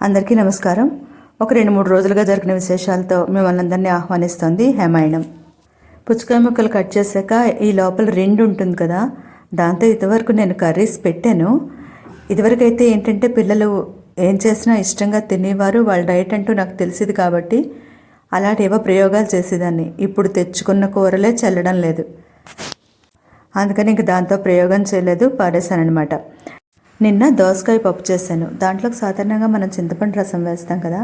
అందరికీ నమస్కారం. ఒక రెండు మూడు రోజులుగా జరిగిన విశేషాలతో మిమ్మల్ని అందరినీ ఆహ్వానిస్తోంది హేమాయణం. పుచ్చకాయ ముక్కలు కట్ చేశాక ఈ లోపల రెండు ఉంటుంది కదా దాంతో ఇదివరకు నేను కర్రీస్ పెట్టాను. ఇదివరకు అయితే ఏంటంటే పిల్లలు ఏం చేసినా ఇష్టంగా తినేవారు వాళ్ళ డైట్ అంటూ నాకు తెలిసింది కాబట్టి అలాంటివో ప్రయోగాలు చేసేదాన్ని. ఇప్పుడు తెచ్చుకున్న కూరలే చల్లడం లేదు. అందుకని ఇంక దాంతో ప్రయోగం చేయలేదు పాడేశానమాట నిన్న దోసకాయ పప్పు చేశాను. దాంట్లోకి సాధారణంగా మనం చింతపండు రసం వేస్తాం కదా.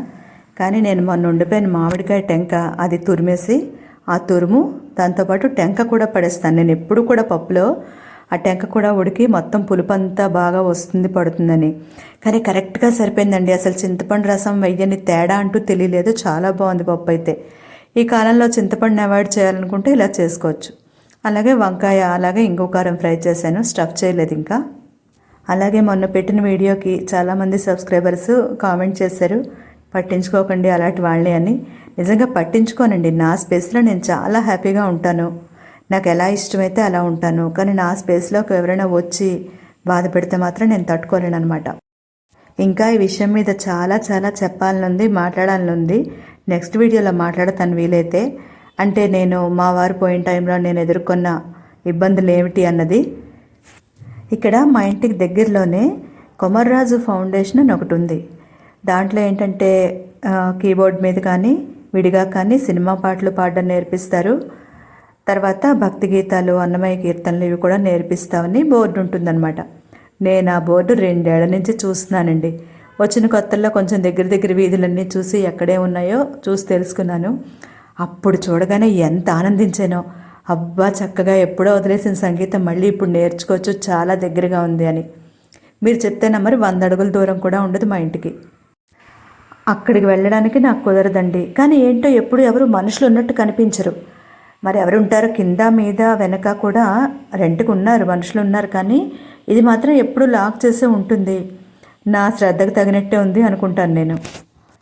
కానీ నేను మొన్న ఉండిపోయిన మామిడికాయ టెంక అది తురిమేసి ఆ తురుము దాంతోపాటు టెంక కూడా పడేస్తాను. నేను ఎప్పుడు కూడా పప్పులో ఆ టెంక కూడా ఉడికి మొత్తం పులుపు అంతా బాగా వస్తుంది పడుతుందని. కానీ కరెక్ట్గా సరిపోయిందండి. అసలు చింతపండు రసం వెయ్యని తేడా అంటూ తెలియలేదు. చాలా బాగుంది పప్పు అయితే. ఈ కాలంలో చింతపండుని అవాయిడ్ చేయాలనుకుంటే ఇలా చేసుకోవచ్చు. అలాగే వంకాయ అలాగే ఇంకో కారం ఫ్రై చేశాను. స్టఫ్ చేయలేదు ఇంకా. అలాగే మొన్న పెట్టిన వీడియోకి చాలామంది సబ్స్క్రైబర్స్ కామెంట్ చేశారు. పట్టించుకోకండి అలాంటి వాళ్ళని అని. నిజంగా పట్టించుకోనండి. నా స్పేస్లో నేను చాలా హ్యాపీగా ఉంటాను. నాకు ఎలా ఇష్టమైతే అలా ఉంటాను. కానీ నా స్పేస్లోకి ఎవరైనా వచ్చి బాధ పెడితే మాత్రం నేను తట్టుకోలేను అనమాట ఇంకా ఈ విషయం మీద చాలా చాలా చెప్పాలనుంది మాట్లాడాలనుంది. నెక్స్ట్ వీడియోలో మాట్లాడతాను వీలైతే. అంటే నేను మా వారు పోయిన టైంలో నేను ఎదుర్కొన్న ఇబ్బందులు ఏమిటి అన్నది. ఇక్కడ మా ఇంటికి దగ్గరలోనే కొమర్రాజు ఫౌండేషన్ అని ఒకటి ఉంది. దాంట్లో ఏంటంటే కీబోర్డ్ మీద కానీ విడిగా కానీ సినిమా పాటలు పాడడం నేర్పిస్తారు. తర్వాత భక్తి గీతాలు అన్నమయ్య కీర్తనలు ఇవి కూడా నేర్పిస్తామని బోర్డు ఉంటుందన్నమాట. నేను ఆ బోర్డు రెండేళ్ళ నుంచి చూస్తున్నానండి. వచ్చిన కొత్తల్లో కొంచెం దగ్గర దగ్గర వీధులన్నీ చూసి ఎక్కడే ఉన్నాయో చూసి తెలుసుకున్నాను. అప్పుడు చూడగానే ఎంత ఆనందించానో. అబ్బా చక్కగా ఎప్పుడో వదిలేసిన సంగీతం మళ్ళీ ఇప్పుడు నేర్చుకోవచ్చు చాలా దగ్గరగా ఉంది అని. మీరు చెప్తేనా మరి వంద అడుగుల దూరం కూడా ఉండదు మా ఇంటికి. అక్కడికి వెళ్ళడానికి నాకు కుదరదండి. కానీ ఏంటో ఎప్పుడు ఎవరు మనుషులు ఉన్నట్టు కనిపించరు. మరి ఎవరు ఉంటారు కింద మీద వెనక కూడా రెంట్కి ఉన్నారు మనుషులు ఉన్నారు కానీ ఇది మాత్రం ఎప్పుడు లాక్ చేసే ఉంటుంది. నా శ్రద్ధకు తగినట్టే ఉంది అనుకుంటాను నేను.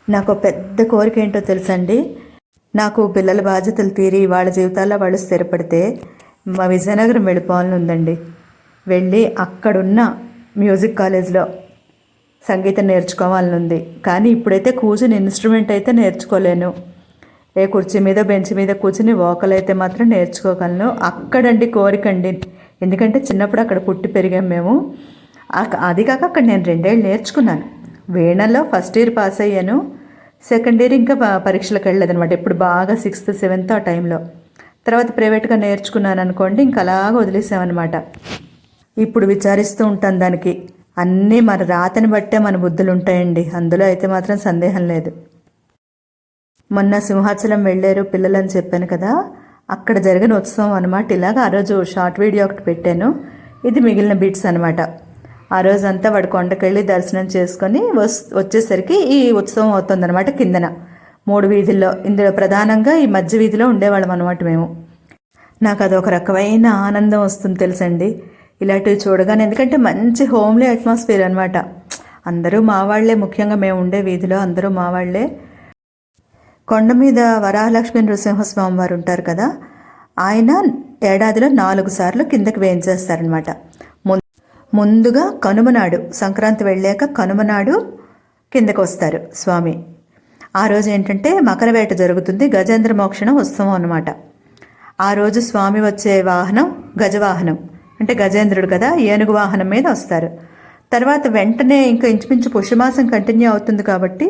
నాకు ఒక పెద్ద కోరిక ఏంటో తెలుసండి? నాకు పిల్లల బాధ్యతలు తీరి వాళ్ళ జీవితాల్లో వాళ్ళు స్థిరపడితే మా విజయనగరం వెళ్ళిపోవాలని ఉందండి. వెళ్ళి అక్కడున్న మ్యూజిక్ కాలేజ్లో సంగీతం నేర్చుకోవాలని ఉంది. కానీ ఇప్పుడైతే కూర్చుని ఇన్స్ట్రుమెంట్ అయితే నేర్చుకోలేను. ఏ కుర్చీ మీద బెంచ్ మీద కూర్చుని వాకలైతే మాత్రం నేర్చుకోగలను. అక్కడండి కోరికండి. ఎందుకంటే చిన్నప్పుడు అక్కడ పుట్టి పెరిగాం మేము. అది కాక అక్కడ నేను రెండేళ్ళు నేర్చుకున్నాను. వీణలో ఫస్ట్ ఇయర్ పాస్ అయ్యాను. సెకండ్ ఇయర్ ఇంకా పరీక్షలకు వెళ్ళలేదు అనమాట ఇప్పుడు బాగా సిక్స్త్ సెవెంత్ ఆ టైంలో. తర్వాత ప్రైవేట్గా నేర్చుకున్నాను అనుకోండి ఇంకా అలాగ వదిలేసామన్నమాట. ఇప్పుడు విచారిస్తూ ఉంటాను దానికి. అన్నీ మన రాతని బట్టే మన బుద్ధులు ఉంటాయండి అందులో అయితే మాత్రం సందేహం లేదు. మొన్న సింహాచలం వెళ్ళారు పిల్లలని చెప్పాను కదా అక్కడ జరిగిన ఉత్సవం అనమాట ఇలాగ ఆ రోజు షార్ట్ వీడియో ఒకటి పెట్టాను. ఇది మిగిలిన బిట్స్ అనమాట ఆ రోజంతా వాడు కొండకెళ్ళి దర్శనం చేసుకొని వస్ వచ్చేసరికి ఈ ఉత్సవం అవుతుందన్నమాట కిందన. మూడు వీధుల్లో. ఇందులో ప్రధానంగా ఈ మధ్య వీధిలో ఉండేవాళ్ళం అనమాట మేము. నాకు అదొక రకమైన ఆనందం వస్తుంది తెలుసండి. ఇలాంటివి చూడగానే ఎందుకంటే మంచి హోమ్లీ అట్మాస్ఫియర్ అనమాట అందరూ మా వాళ్ళే ముఖ్యంగా మేము ఉండే వీధిలో అందరూ మా వాళ్ళే కొండ మీద వరాహలక్ష్మి నృసింహస్వామి వారు ఉంటారు కదా ఆయన ఏడాదిలో నాలుగు సార్లు కిందకి వేయించేస్తారనమాట ముందుగా కనుమనాడు సంక్రాంతి వెళ్ళాక కనుమనాడు కిందకు వస్తారు స్వామి. ఆ రోజు ఏంటంటే మకర వేట జరుగుతుంది గజేంద్ర మోక్షణ ఉత్సవం అనమాట ఆ రోజు స్వామి వచ్చే వాహనం గజవాహనం. అంటే గజేంద్రుడు కదా ఏనుగు వాహనం మీద వస్తారు. తర్వాత వెంటనే ఇంకా ఇంచుమించు పుష్యమాసం కంటిన్యూ అవుతుంది కాబట్టి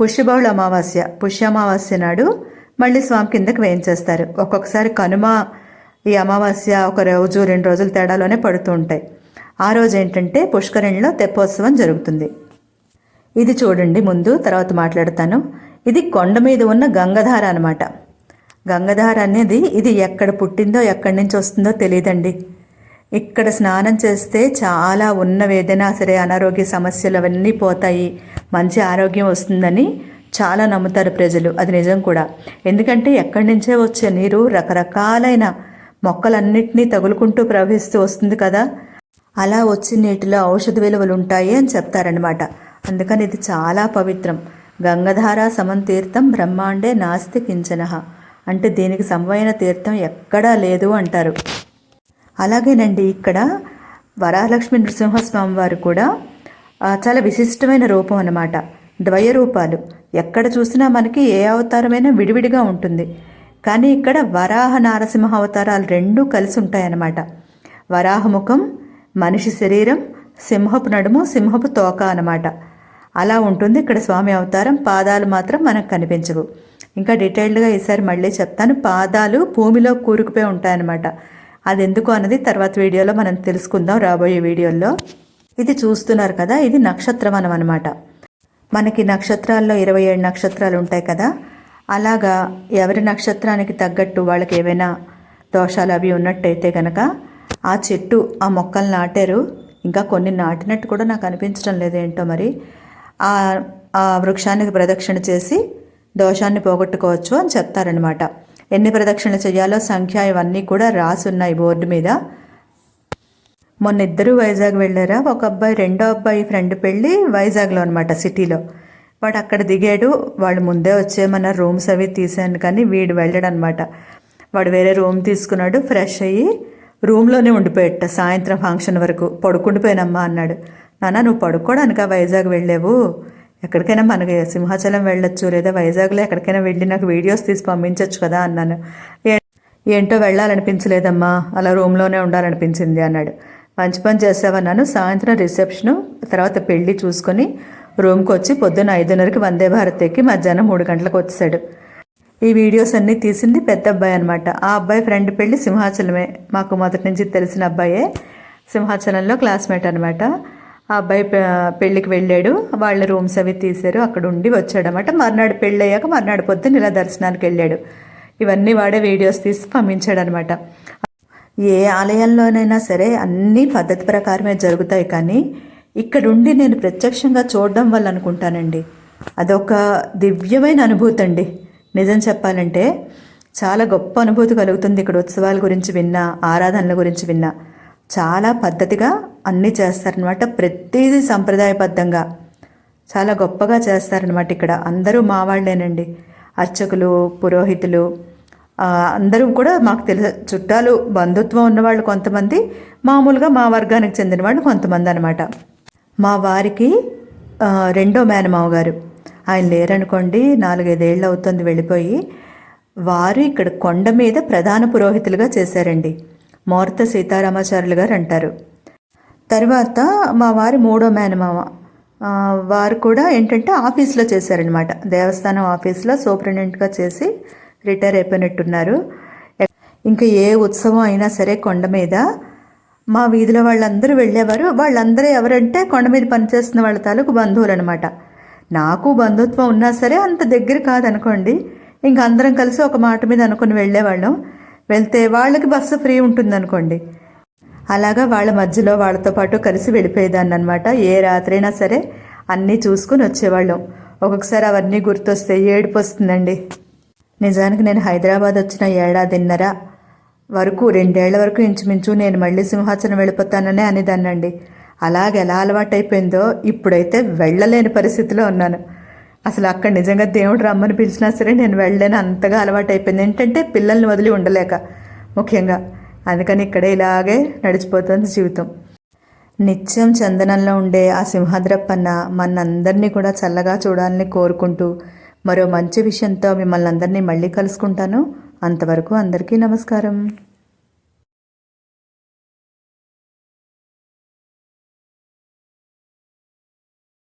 పుష్యబహుళ అమావాస్య పుష్యమావాస్య నాడు మళ్ళీ స్వామి కిందకి వేయించేస్తారు. ఒక్కొక్కసారి కనుమ ఈ అమావాస్య ఒక రోజు రెండు రోజుల తేడాలోనే పడుతూ ఉంటాయి. ఆ రోజు ఏంటంటే పుష్కరిణిలో తెప్పోత్సవం జరుగుతుంది. ఇది చూడండి ముందు తర్వాత మాట్లాడతాను. ఇది కొండ మీద ఉన్న గంగధార అనమాట గంగధార అనేది ఇది ఎక్కడ పుట్టిందో ఎక్కడి నుంచి వస్తుందో తెలియదండి. ఇక్కడ స్నానం చేస్తే చాలా ఉన్న ఏదైనా సరే అనారోగ్య సమస్యలు అవన్నీ పోతాయి. మంచి ఆరోగ్యం వస్తుందని చాలా నమ్ముతారు ప్రజలు. అది నిజం కూడా. ఎందుకంటే ఎక్కడి నుంచే వచ్చే నీరు రకరకాలైన మొక్కలన్నింటినీ తగులుకుంటూ ప్రవహిస్తూ వస్తుంది కదా. అలా వచ్చిన నీటిలో ఔషధ విలువలు ఉంటాయి అని చెప్తారనమాట అందుకని ఇది చాలా పవిత్రం. గంగధార సమం తీర్థం బ్రహ్మాండే నాస్తి కించనహ అంటే దీనికి సమమైన తీర్థం ఎక్కడా లేదు అంటారు. అలాగేనండి ఇక్కడ వరాలక్ష్మి నృసింహస్వామి వారు కూడా చాలా విశిష్టమైన రూపం అన్నమాట. ద్వయ రూపాలు ఎక్కడ చూసినా మనకి ఏ అవతారమైనా విడివిడిగా ఉంటుంది. కానీ ఇక్కడ వరాహ నారసింహ అవతారాలు రెండూ కలిసి ఉంటాయన్నమాట. వరాహముఖం మనిషి శరీరం సింహపు నడుము సింహపు తోక అనమాట అలా ఉంటుంది ఇక్కడ స్వామి అవతారం. పాదాలు మాత్రం మనకు కనిపించవు. ఇంకా డీటెయిల్డ్గా ఈసారి మళ్ళీ చెప్తాను. పాదాలు భూమిలో కూరుకుపోయి ఉంటాయన్నమాట. అది ఎందుకు అన్నది తర్వాత వీడియోలో మనం తెలుసుకుందాం రాబోయే వీడియోల్లో. ఇది చూస్తున్నారు కదా ఇది నక్షత్రవనం అనమాట మనకి నక్షత్రాల్లో ఇరవై ఏడు నక్షత్రాలు ఉంటాయి కదా అలాగా ఎవరి నక్షత్రానికి తగ్గట్టు వాళ్ళకి ఏవైనా దోషాలు అవి ఉన్నట్టయితే కనుక ఆ చెట్టు ఆ మొక్కలు నాటారు. ఇంకా కొన్ని నాటినట్టు కూడా నాకు అనిపించడం లేదు ఏంటో మరి. ఆ ఆ వృక్షానికి ప్రదక్షిణ చేసి దోషాన్ని పోగొట్టుకోవచ్చు అని చెప్తారనమాట ఎన్ని ప్రదక్షిణలు చేయాలో సంఖ్య ఇవన్నీ కూడా రాసి ఉన్నాయి బోర్డు మీద. మొన్న ఇద్దరు వైజాగ్ వెళ్ళారా? ఒక అబ్బాయి రెండో అబ్బాయి ఫ్రెండ్ పెళ్ళి వైజాగ్లో అనమాట సిటీలో. వాడు అక్కడ దిగాడు వాళ్ళు ముందే వచ్చేమన్న రూమ్స్ అవి తీసాను కానీ వీడు వెళ్ళాడు అనమాట వాడు వేరే రూమ్ తీసుకున్నాడు ఫ్రెష్ అయ్యి రూమ్లోనే ఉండిపోయట సాయంత్రం ఫంక్షన్ వరకు. పడుకుండిపోయానమ్మా అన్నాడు. నాన్న నువ్వు పడుకోవడానికా వైజాగ్ వెళ్ళావు? ఎక్కడికైనా మనకి సింహాచలం వెళ్ళొచ్చు లేదా వైజాగ్లో ఎక్కడికైనా వెళ్ళి నాకు వీడియోస్ తీసి పంపించవచ్చు కదా అన్నాను. ఏంటో వెళ్ళాలనిపించలేదమ్మా అలా రూమ్లోనే ఉండాలనిపించింది అన్నాడు. మంచి పని చేసావన్నాను. సాయంత్రం రిసెప్షను తర్వాత పెళ్ళి చూసుకొని రూమ్కి వచ్చి పొద్దున్న ఐదున్నరకి వందే భారత్ ఎక్కి మధ్యాహ్నం మూడు గంటలకు వచ్చాడు ఈ వీడియోస్ అన్నీ తీసింది పెద్ద అబ్బాయి అనమాట ఆ అబ్బాయి ఫ్రెండ్ పెళ్ళి సింహాచలమే. మాకు మొదటి నుంచి తెలిసిన అబ్బాయే సింహాచలంలో క్లాస్మేట్ అనమాట ఆ అబ్బాయి పెళ్ళికి వెళ్ళాడు. వాళ్ళ రూమ్స్ అవి తీశారు. అక్కడ ఉండి వచ్చాడనమాట మర్నాడు పెళ్ళి అయ్యాక మర్నాడు పొద్దున్న ఇలా దర్శనానికి వెళ్ళాడు. ఇవన్నీ వాడే వీడియోస్ తీసి పంపించాడనమాట ఏ ఆలయంలోనైనా సరే అన్నీ పద్ధతి ప్రకారమే జరుగుతాయి కానీ ఇక్కడుండి నేను ప్రత్యక్షంగా చూడడం వల్ల అనుకుంటానండి. అదొక దివ్యమైన అనుభూతి అండి. నిజం చెప్పాలంటే చాలా గొప్ప అనుభూతి కలుగుతుంది ఇక్కడ ఉత్సవాల గురించి విన్నా ఆరాధనల గురించి విన్నా. చాలా పద్ధతిగా అన్నీ చేస్తారనమాట ప్రతిదీ సంప్రదాయబద్ధంగా. చాలా గొప్పగా చేస్తారనమాట ఇక్కడ. అందరూ మా వాళ్ళేనండి. అర్చకులు పురోహితులు అందరూ కూడా మాకు తెలుసు చుట్టాలు బంధుత్వం ఉన్నవాళ్ళు కొంతమంది మామూలుగా మా వర్గానికి చెందిన వాళ్ళు కొంతమంది అనమాట మా వారికి రెండో మేనమావ గారు. ఆయన లేరనుకోండి నాలుగైదేళ్ళు అవుతుంది వెళ్ళిపోయి. వారు ఇక్కడ కొండ మీద ప్రధాన పురోహితులుగా చేశారండి. మూర్త సీతారామాచార్యులు గారు అంటారు. తర్వాత మా వారి మూడో మేనమామ వారు కూడా ఏంటంటే ఆఫీస్లో చేశారనమాట దేవస్థానం ఆఫీస్లో సూపరింటెండెంట్గా చేసి రిటైర్ అయిపోయినట్టున్నారు. ఇంకా ఏ ఉత్సవం అయినా సరే కొండ మీద. మా వీధిలో వాళ్ళందరూ వెళ్ళేవారు. వాళ్ళందరూ ఎవరంటే కొండ మీద పనిచేస్తున్న వాళ్ళ తాలూకు బంధువులు అనమాట నాకు బంధుత్వం ఉన్నా సరే అంత దగ్గర కాదనుకోండి. ఇంక అందరం కలిసి ఒక మాట మీద అనుకుని వెళ్ళేవాళ్ళం. వెళ్తే వాళ్ళకి బస్సు ఫ్రీ ఉంటుంది అనుకోండి అలాగా వాళ్ళ మధ్యలో వాళ్ళతో పాటు కలిసి వెళ్ళిపోయేదాన్ని అనమాట ఏ రాత్రైనా సరే అన్నీ చూసుకుని వచ్చేవాళ్ళం. ఒక్కొక్కసారి అవన్నీ గుర్తొస్తే ఏడుపు వస్తుందండి నిజానికి నేను హైదరాబాద్ వచ్చిన ఏడాదిన్నర వరకు రెండేళ్ళ వరకు ఇంచుమించు నేను మళ్ళీ సింహాచలం వెళ్ళిపోతాననే అనేదాన్నండి. అలాగే ఎలా అలవాటైపోయిందో ఇప్పుడైతే వెళ్ళలేని పరిస్థితిలో ఉన్నాను. అసలు అక్కడ నిజంగా దేవుడు రమ్మని పిలిచినా సరే నేను వెళ్ళలేని అంతగా అలవాటైపోయింది. ఏంటంటే పిల్లల్ని వదిలి ఉండలేక ముఖ్యంగా. అందుకని ఇక్కడే ఇలాగే నడిచిపోతుంది జీవితం. నిత్యం చందనంలో ఉండే ఆ సింహద్రప్పన్న మనందరినీ కూడా చల్లగా చూడాలని కోరుకుంటూ మరో మంచి విషయంతో మిమ్మల్ని అందరినీ మళ్ళీ కలుసుకుంటాను. అంతవరకు అందరికీ నమస్కారం.